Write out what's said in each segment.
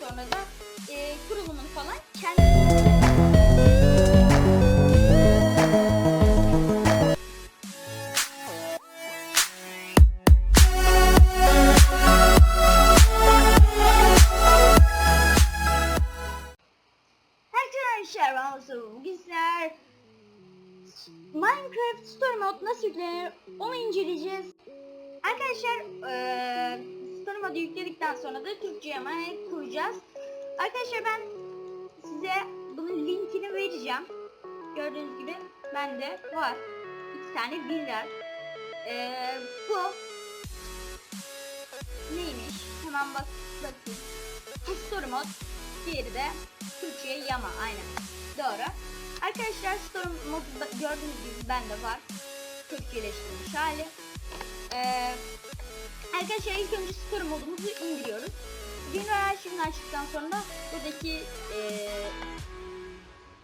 sonra da e, kurulumunu falan kendi Arkadaşlar ben Mustafa. Bugün sizler Minecraft Story Mode nasıl yüklenir onu inceleyeceğiz. Arkadaşlar eee Mode'u yükledikten sonra da Türkçe yemeği kuracağız. Arkadaşlar ben size bunun linkini vereceğim. Gördüğünüz gibi bende var. İki tane birler. Eee bu neymiş? Hemen bak bakayım. Bu Story Mode. Diğeri de Türkçe'ye yama aynen. Doğru. Arkadaşlar Storm modu gördüğünüz gibi bende var. Türkçeleştirilmiş hali. Ee, arkadaşlar ilk önce Storm modumuzu indiriyoruz. General arşivini açtıktan sonra buradaki ee,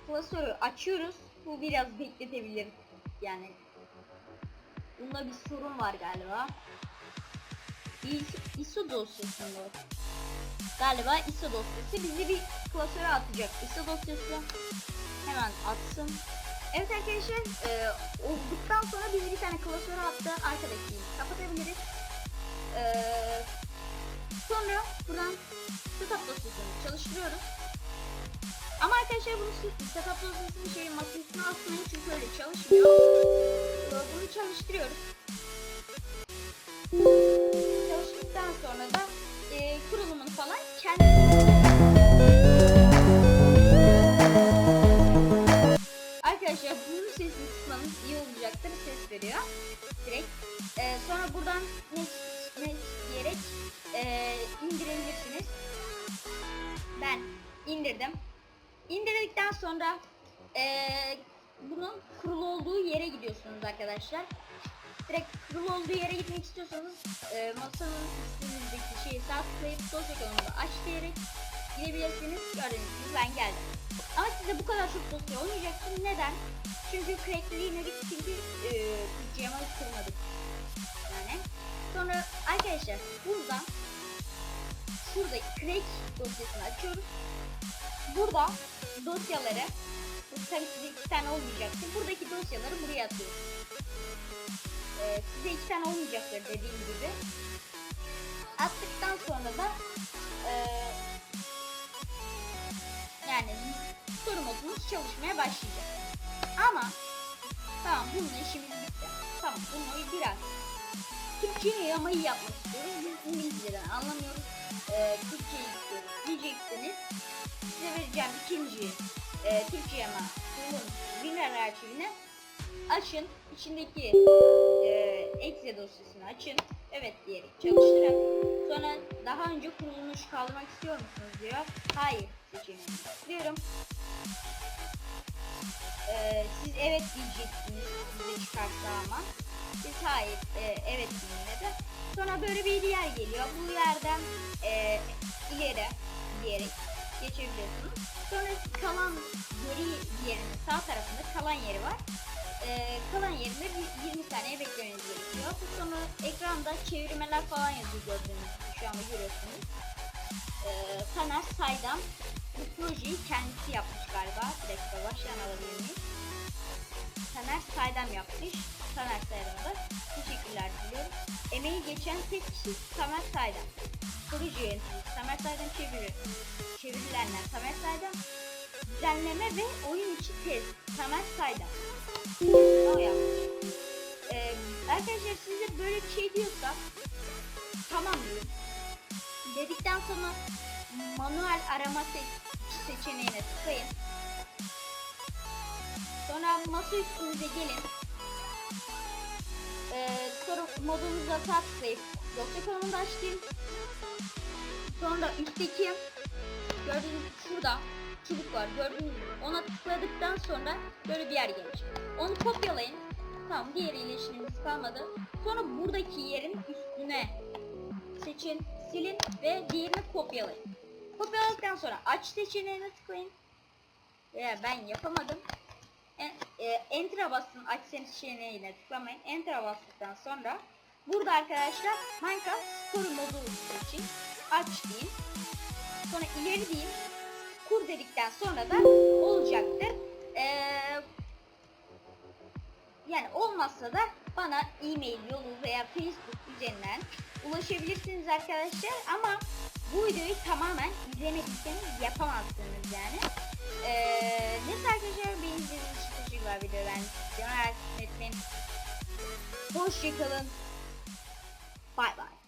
klasörü açıyoruz. Bu biraz bekletebilir. Yani bunda bir sorun var galiba. ISO, ISO dosyasında galiba ISO dosyası bizi bir klasöre atacak. ISO dosyası hemen atsın. Evet arkadaşlar e, olduktan sonra bizi bir tane klasöre attı. Arkadaki kapatabiliriz. E, sonra buradan setup dosyasını çalıştırıyoruz. Ama arkadaşlar bunu setup dosyasını şey masa üstüne atmayın çünkü öyle çalışmıyor. Bunu çalıştırıyoruz. Sesini kısmanız iyi olacaktır. Ses veriyor. Direkt. Ee, sonra buradan next, next diyerek ee, indirebilirsiniz. Ben indirdim. İndirdikten sonra ee, bunun kurulu olduğu yere gidiyorsunuz arkadaşlar. Direkt kurulu olduğu yere gitmek istiyorsanız ee, masanın üstünüzdeki şeyi sağ tıklayıp dosya konumunda aç diyerek gidebilirsiniz. Gördüğünüz ben geldim. Ama size bu kadar çok dosya olmayacaktır. Neden? Çünkü crackleri inedik çünkü e, CM'i kırmadık. Yani. Sonra arkadaşlar buradan şurada crack dosyasını açıyoruz. Burada dosyaları bu tabii size iki tane olmayacaktır. Buradaki dosyaları buraya atıyoruz. E, size iki tane olmayacaktır dediğim gibi. Çalışmaya başlayacak. Ama tamam bununla işimiz bitti. Tamam bunu biraz Türkçe'ye yamayı yapmak istiyoruz. Biz İngilizceden anlamıyoruz. Ee, Türkçe'yi istiyoruz diyeceksiniz. Size vereceğim ikinci e, Türkçe yama kurulum Winrar arşivini açın. İçindeki e, exe dosyasını açın. Evet diyerek çalıştırın. Sonra daha önce kurulmuş kaldırmak istiyor musunuz diyor. Hayır seçeneğini tıklıyorum. Ee, siz evet diyeceksiniz size çıkarsa ama. Siz hayır e, evet ya da. Sonra böyle bir yer geliyor. Bu yerden e, ileri diyerek geçebiliyorsunuz. Sonra kalan geri yerinin sağ tarafında kalan yeri var. Ee, kalan yerinde bir 20 saniye beklemeniz gerekiyor. Bu sonra ekranda çevirmeler falan yazıyor gördüğünüz gibi şu anda görüyorsunuz. Ee, Taner Saydam bu projeyi kendisi yapmış galiba. Bir dakika baştan alabilir? Taner Saydam yapmış. Taner Saydam'a da teşekkürler diliyorum. Emeği geçen tek kişi Tamer Saydam. Proje yöneticisi Tamer Saydam çeviri. Çevirilenler Tamer Saydam. Düzenleme ve oyun içi tez Tamer Saydam. O. Ee, arkadaşlar size böyle bir şey diyorsa tamam diyorum. Dedikten sonra manuel arama se- seçeneğine tıklayın. Sonra masa üstünüze gelin. Ee, sonra modunuza tıklayıp dosya konumunda açayım. Sonra üstteki gördüğünüz şurada çubuk var gördüğünüz gibi ona tıkladıktan sonra böyle bir yer gelecek. Onu kopyalayın. Tamam diğeriyle işlemimiz kalmadı. Sonra buradaki yerin üstüne seçin, silin ve diğerini kopyalayın. Kopyaladıktan sonra aç seçeneğine tıklayın. Veya ben yapamadım. En, e, Enter'a basın aç seçeneğine tıklamayın. Enter'a bastıktan sonra burada arkadaşlar Minecraft Story modu seçin. Aç deyin. sonra ileri diyeyim. Kur dedikten sonra da olacaktır. Ee, yani olmazsa da bana e-mail yolu veya Facebook üzerinden ulaşabilirsiniz arkadaşlar ama bu videoyu tamamen izlemediyseniz yapamazsınız yani. Ee, neyse arkadaşlar beni izlediğiniz için teşekkürler videoyu beğendiyseniz merak etmeyin. Hoşçakalın. Bay bay.